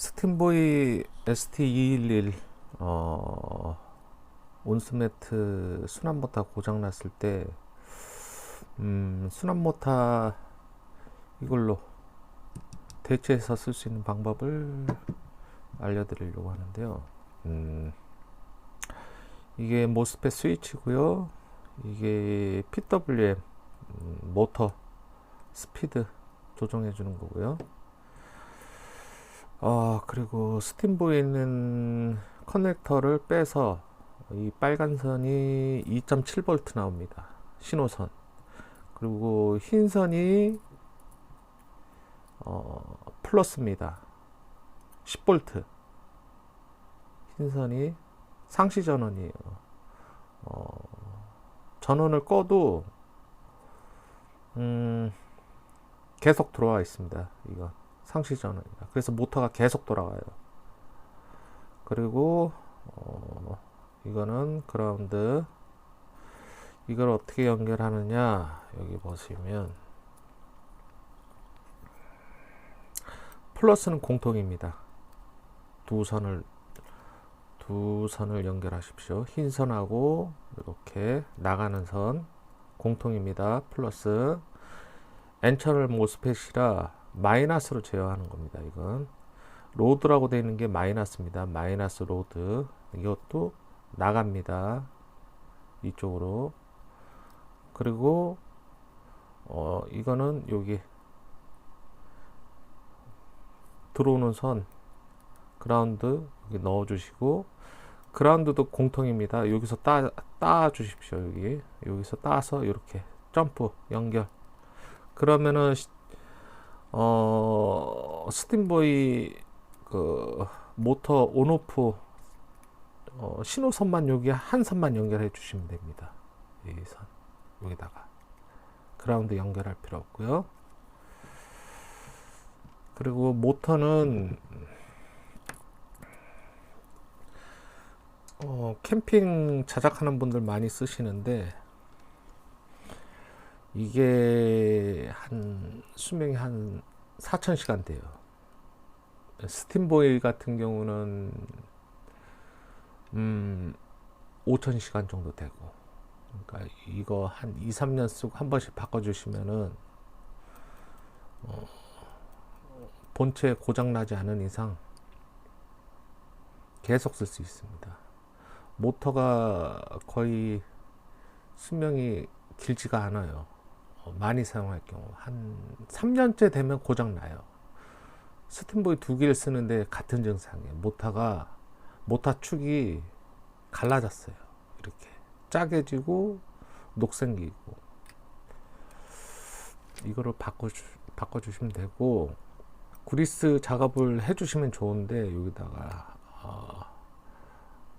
스팀보이 ST211 어, 온스매트 순환모타 고장 났을 때 음, 순환모타 이걸로 대체해서 쓸 수 있는 방법을 알려드리려고 하는데요. 음, 이게 모스펫 스위치고요. 이게 PWM 음, 모터 스피드 조정해 주는 거고요. 아 그리고 스팀보에 있는 커넥터를 빼서 이 빨간 선이 2.7V 나옵니다. 신호선. 그리고 흰 선이 어, 플러스입니다. 10V. 흰 선이 상시 전원이에요. 어, 전원을 꺼도 음, 계속 들어와 있습니다. 이거 상시 전원입니다. 그래서 모터가 계속 돌아가요. 그리고 어, 이거는 그라운드 이걸 어떻게 연결하느냐 여기 보시면 플러스는 공통입니다. 두 선을 두 선을 연결하십시오. 흰 선하고 이렇게 나가는 선 공통입니다. 플러스 엔처럴 모스펫이라 마이너스로 제어하는 겁니다. 이건 로드라고 되어 있는 게 마이너스입니다. 마이너스 로드 이것도 나갑니다. 이쪽으로 그리고 어 이거는 여기 들어오는 선 그라운드 여기 넣어 주시고 그라운드도 공통입니다. 여기서 따, 따 주십시오. 여기 여기서 따서 이렇게 점프 연결 그러면은 어 스팀보이 그 모터 온오프 어, 신호선만 여기 한 선만 연결해 주시면 됩니다. 이 선 여기다가 그라운드 연결할 필요 없고요. 그리고 모터는 어, 캠핑 자작하는 분들 많이 쓰시는데 이게 한 수명이 한 4,000시간 돼요. 스팀보이 같은 경우는 음 5,000시간 정도 되고 그러니까 이거 한 2, 3년 쓰고 한 번씩 바꿔 주시면은 어, 본체 고장 나지 않은 이상 계속 쓸 수 있습니다. 모터가 거의 수명이 길지가 않아요. 어, 많이 사용할 경우 한 3년째 되면 고장 나요. 스팀보이 두 개를 쓰는데 같은 증상이에요. 모터가 모터 축이 갈라졌어요. 이렇게 짜게지고 녹생기고 이거를 바꿔 바꿔주시면 되고 그리스 작업을 해주시면 좋은데 여기다가 어,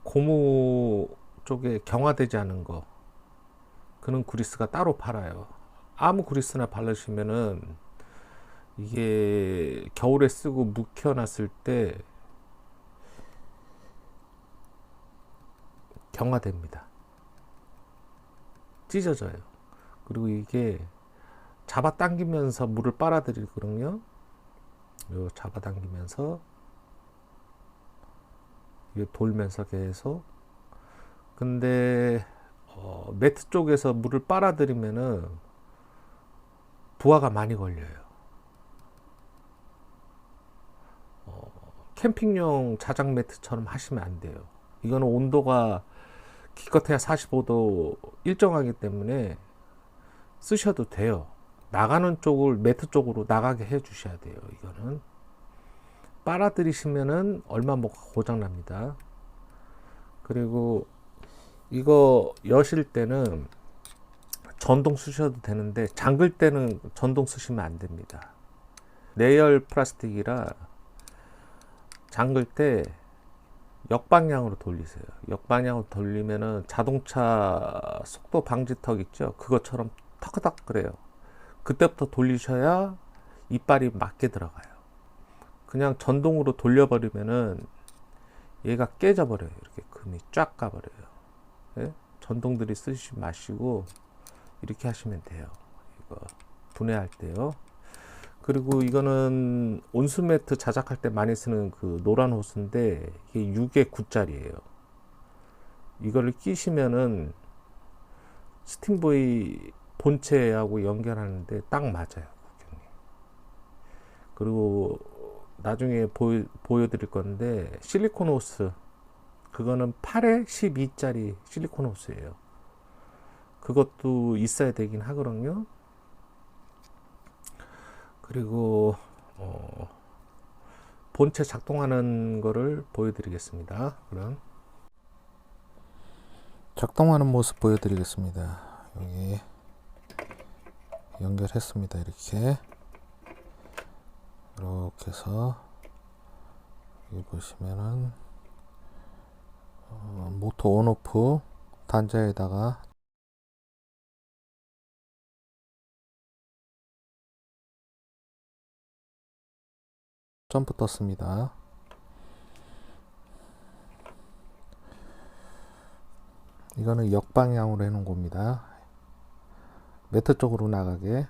고무 쪽에 경화되지 않은 거 그런 그리스가 따로 팔아요. 아무 그리스나 바르시면은 이게 겨울에 쓰고 묵혀놨을 때 경화됩니다. 찢어져요. 그리고 이게 잡아당기면서 물을 빨아들이거든요. 요 잡아당기면서 이게 돌면서 계속 근데 어, 매트 쪽에서 물을 빨아들이면은 부하가 많이 걸려요. 어, 캠핑용 자작 매트처럼 하시면 안 돼요. 이거는 온도가 기껏해야 45도 일정하기 때문에 쓰셔도 돼요. 나가는 쪽을 매트 쪽으로 나가게 해 주셔야 돼요. 이거는 빨아들이시면은 얼마 못 고장 납니다. 그리고 이거 여실 때는 전동 쓰셔도 되는데 잠글 때는 전동 쓰시면 안 됩니다. 내열 플라스틱이라 잠글 때 역방향으로 돌리세요. 역방향으로 돌리면은 자동차 속도 방지턱 있죠? 그것처럼 턱턱 그래요. 그때부터 돌리셔야 이빨이 맞게 들어가요. 그냥 전동으로 돌려버리면은 얘가 깨져버려요. 이렇게 금이 쫙 가버려요. 예? 전동들이 쓰지 마시고 이렇게 하시면 돼요. 이거 분해할 때요. 그리고 이거는 온수 매트 자작할 때 많이 쓰는 그 노란 호스인데 이게 6에 9짜리예요. 이거를 끼시면은 스팀보이 본체하고 연결하는데 딱 맞아요. 그리고 나중에 보여, 보여드릴 건데 실리콘 호스 그거는 8에 12짜리 실리콘 호스예요. 그것도 있어야 되긴 하거든요. 그리고 어, 본체 작동하는 거를 보여드리겠습니다. 그럼 작동하는 모습 보여드리겠습니다. 여기 연결했습니다. 이렇게 이렇게 해서 여기 보시면은 어, 모터 온오프 단자에다가 점프 떴습니다. 이거는 역방향으로 해놓은 겁니다. 매트 쪽으로 나가게.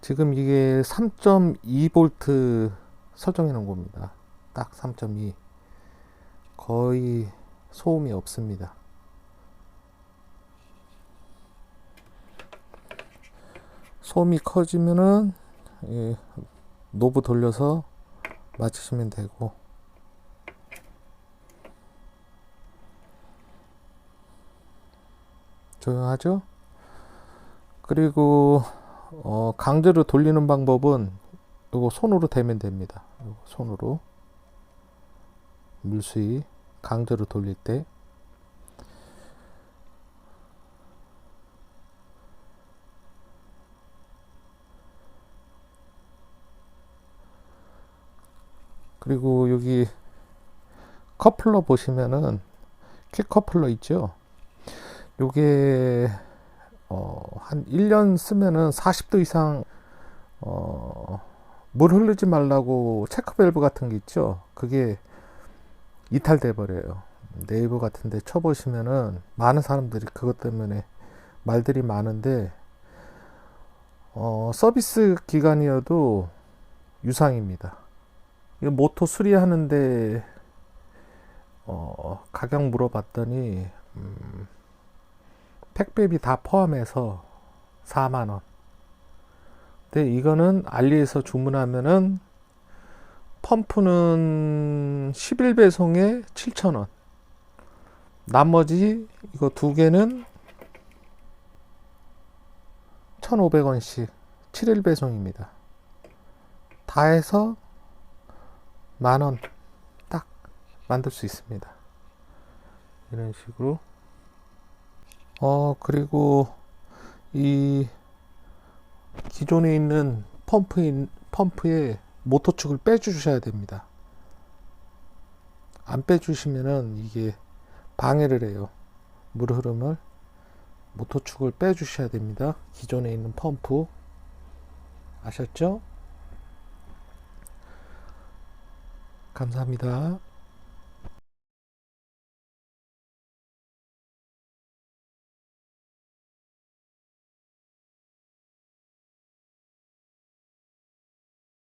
지금 이게 3.2V 설정해 놓은 겁니다. 딱 3.2. 거의 소음이 없습니다. 소음이 커지면은 이 노브 돌려서 맞추시면 되고 조용하죠? 그리고 어, 강제로 돌리는 방법은 이거 손으로 대면 됩니다. 손으로 물수위 강제로 돌릴 때 그리고 여기 커플러 보시면은 퀵 커플러 있죠. 요게 어, 한 1년 쓰면은 40도 이상 어, 물 흐르지 말라고 체크 밸브 같은 게 있죠. 그게 이탈돼 버려요. 네이버 같은데 쳐보시면은 많은 사람들이 그것 때문에 말들이 많은데 어, 서비스 기간이어도 유상입니다. 이 모터 수리하는데 어, 가격 물어봤더니 음, 택배비 다 포함해서 4만 원. 근데 이거는 알리에서 주문하면은 펌프는 11배송에 7천 원. 나머지 이거 두 개는 1,500원씩 7일 배송입니다. 다 해서 만원 딱 만들 수 있습니다. 이런 식으로. 어, 그리고 이 기존에 있는 펌프인, 펌프에 모터축을 빼주셔야 됩니다. 안 빼주시면은 이게 방해를 해요. 물 흐름을. 모터축을 빼주셔야 됩니다. 기존에 있는 펌프. 아셨죠? 감사합니다.